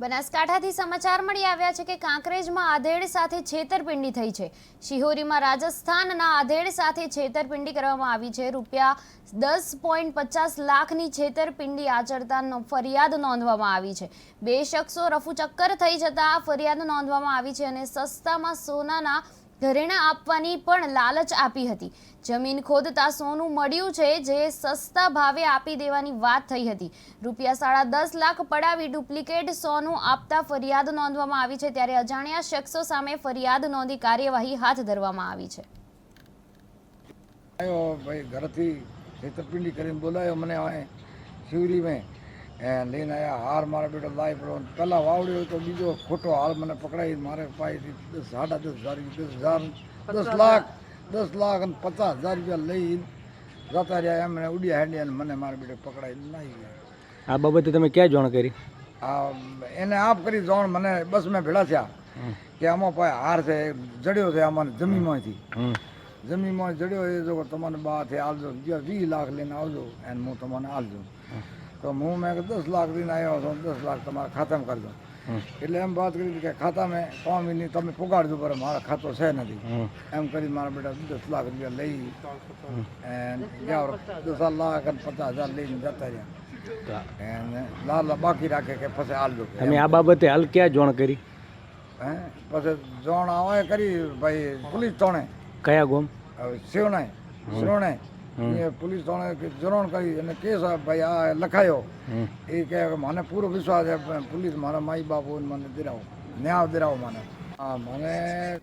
બનાસકાંઠાથી સમાચાર મળી આવ્યા છે કે કાંકરેજમાં આધેડ સાથે છેતરપિંડી થઈ છે. શિહોરીમાં રાજસ્થાનના આધેડ સાથે છેતરપિંડી કરવામાં આવી છે. રૂપિયા દસ પોઈન્ટ પચાસ લાખની છેતરપિંડી આચરતા ફરિયાદ નોંધવામાં આવી છે. બે શખ્સો રફુચક્કર થઈ જતા ફરિયાદ નોંધવામાં આવી છે અને સસ્તામાં સોનાના ઘરેણાં આપવાની પણ લાલચ આપી હતી. જમીન ખોદતા સોનું મળ્યું છે જે સસ્તા ભાવે આપી દેવાની વાત થઈ હતી. રૂપિયા સાડા દસ લાખ પડાવી ડુપ્લિકેટ સોનું આપતા ફરિયાદ નોંધવામાં આવી છે ત્યારે અજાણ્યા શખ્સો સામે ફરિયાદ નોંધી કાર્યવાહી હાથ ધરવામાં આવી છે. ભાઈ, ઘરથી છેતરપિંડી કરીને બોલાયો, મને શિવરી મેં લઈને આવ્યા હાર મારા બેટો લાઈ પડો પહેલાં વાવડ્યો તો બીજો ખોટો હાર મને પકડાવી મારે પાસેથી દસ સાડા દસ હજાર દસ હજાર દસ લાખ દસ લાખ અને પચાસ હજાર રૂપિયા લઈ જતા રહ્યા. એમને ઉડ્યા હેડ્યા અને મને મારા બેટો પકડાવી નાહી ગયા. આ બાબતે તમે ક્યાં જાણ કરી? આ એને આપ કરી જાણ મને બસ મેં ભેળા થયા. કે આમાં પાસે હાર છે જડ્યો છે આમાં જમીનમાંથી. જમીનમાં જડ્યો એ જો તમને બહારથી આવજો જ્યાં વીસ લાખ લઈને આવજો એને હું તમને આવજો તો હું મેં દસ લાખ દિન આવ્યો છું દસ લાખ તમારા ખાતામાં કરજો. એટલે એમ વાત કરી કે ખાતામાં સ્વામીની તમે પુગાડજો પર મારા ખાતો છે નથી. એમ કરી મારા બેટા દસ લાખ રૂપિયા લઈ ગયા દસ લાખ અને પચાસ હજાર લઈને જતા રહ્યા. લાલા બાકી રાખે કે પછી આલજો કે તમે આ બાબતે હાલ ક્યાં જોણ કરી? હે? પછી જોણ આવે કરી ભાઈ પોલીસ તોણે કયા ગોમ? શિવનાય શિવનાય એ પોલીસ થાણે જરણ કરી અને કેસ ભાઈ આ લખાયો એ કે મને પૂરો વિશ્વાસ છે પોલીસ મારા માઈ બાપુ મને દિરાવો ન્યાય દિરાવો મને. હા મને